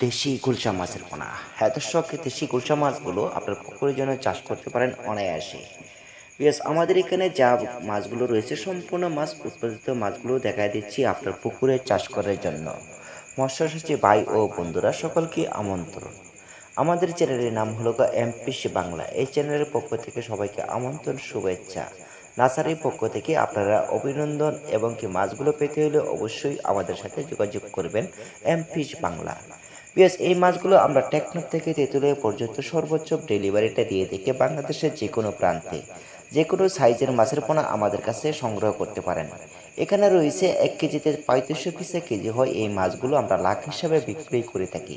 দেশি গুলশা মাছের পোনা। হ্যাঁ দর্শক দেশি গুলশা মাছগুলো আপনার পুকুরের জন্য চাষ করতে পারেন অনায়াসে। বিকজ আমাদের এখানে যা মাছগুলো রয়েছে, সম্পূর্ণ মাছ, উৎপাদিত মাছগুলো দেখা দিচ্ছি আপনার পুকুরে চাষ করার জন্য। মৎস্যসচিব ভাই ও বন্ধুরা, সকলকে আমন্ত্রণ। আমাদের চ্যানেলের নাম হলো এমপিসি বাংলা। এই চ্যানেলের পক্ষ থেকে সবাইকে আমন্ত্রণ, শুভেচ্ছা। নাসারির পক্ষ থেকে আপনারা অভিনন্দন এবং কি মাছগুলো পেতে হলে অবশ্যই আমাদের সাথে যোগাযোগ করবেন এমপিস বাংলা। বিকজ এই মাছগুলো আমরা টেকনাফ থেকে তেঁতুলিয়া পর্যন্ত সর্বোচ্চ ডেলিভারিটা দিয়ে দেখে বাংলাদেশের যে কোনো প্রান্তে। যে কোনো সাইজের মাছের পোনা আমাদের কাছে সংগ্রহ করতে পারেন। এখানে রয়েছে এক কেজিতে পঁয়ত্রিশশো পিসে কেজি হয় এই মাছগুলো আমরা লাখ হিসাবে বিক্রি করে থাকি।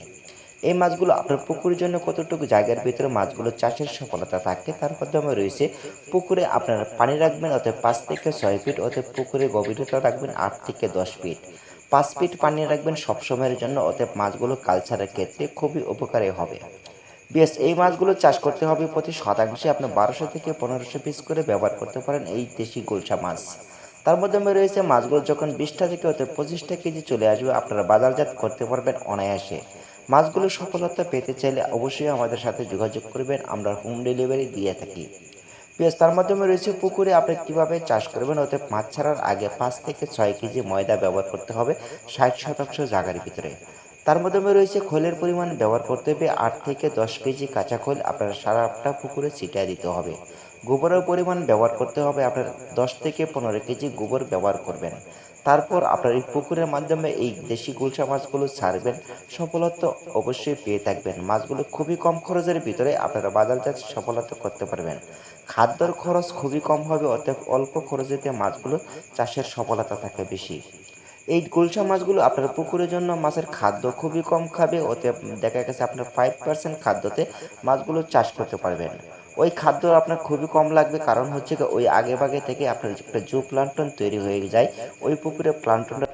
এই মাছগুলো আপনার পুকুরের জন্য কতটুকু জায়গার ভিতরে মাছগুলো চাষের সফলতা থাকে, তার মাধ্যমে রয়েছে পুকুরে আপনারা পানি রাখবেন অর্থাৎ পাঁচ থেকে ছয় ফিট অর্থাৎ পুকুরে গভীরতা রাখবেন আট থেকে দশ ফিট। পাঁচ ফিট পানি রাখবেন সবসময়ের জন্য, অতএব মাছগুলো কালচারের ক্ষেত্রে খুবই উপকারী হবে। বেশ এই মাছগুলো চাষ করতে হবে প্রতি শতাংশে আপনি বারোশো থেকে পনেরোশো পিস করে ব্যবহার করতে পারেন এই দেশি গোলসা মাছ। তার মাধ্যমে রয়েছে মাছগুলো যখন বিশটা থেকে অর্থাৎ পঁচিশটা কেজি চলে আসবে, আপনারা বাজারজাত করতে পারবেন অনায়াসে। মাছগুলো সফলতা পেতে চাইলে অবশ্যই আমাদের সাথে যোগাযোগ করবেন, আমরা হোম ডেলিভারি দিয়ে থাকি। পেঁয়াজ তার মাধ্যমে রয়েছে পুকুরে। আপনি কীভাবে চাষ করবেন? ওতে মাছ ছাড়ার আগে পাঁচ থেকে ছয় কেজি ময়দা ব্যবহার করতে হবে, ষাট শতাংশ জায়গার ভিতরে। তার মাধ্যমে রয়েছে খোলের পরিমাণ ব্যবহার করতে হবে, আট থেকে দশ কেজি কাঁচা খোল আপনার সারাটা পুকুরে ছিটিয়ে দিতে হবে। গোবরের পরিমাণ ব্যবহার করতে হবে, আপনার দশ থেকে পনেরো কেজি গোবর ব্যবহার করবেন। তারপর আপনার এই পুকুরের মাধ্যমে এই দেশি গুলশা মাছগুলো ছাড়বেন, সফলতা অবশ্যই পেয়ে থাকবেন। মাছগুলো খুবই কম খরচের ভিতরে আপনারা বাজার বাজারজাত সফলতা করতে পারবেন। খাদ্যর খরচ খুবই কম হবে, অর্থাৎ অল্প খরচেতে মাছগুলো চাষের সফলতা থাকে বেশি। এই গুলশা মাছগুলো আপনার পুকুরের জন্য মাছের খাদ্য খুবই কম খাবে ওতে দেখা গেছে আপনার ফাইভ পার্সেন্ট খাদ্যতে মাছগুলো চাষ করতে পারবেন। ওই খাদ্য আপনার খুবই কম লাগবে, কারণ হচ্ছে ওই আগে ভাগে থেকে আপনার একটা জু প্লান্টন তৈরি হয়ে যায়, ওই পুকুরে প্লান্টনটা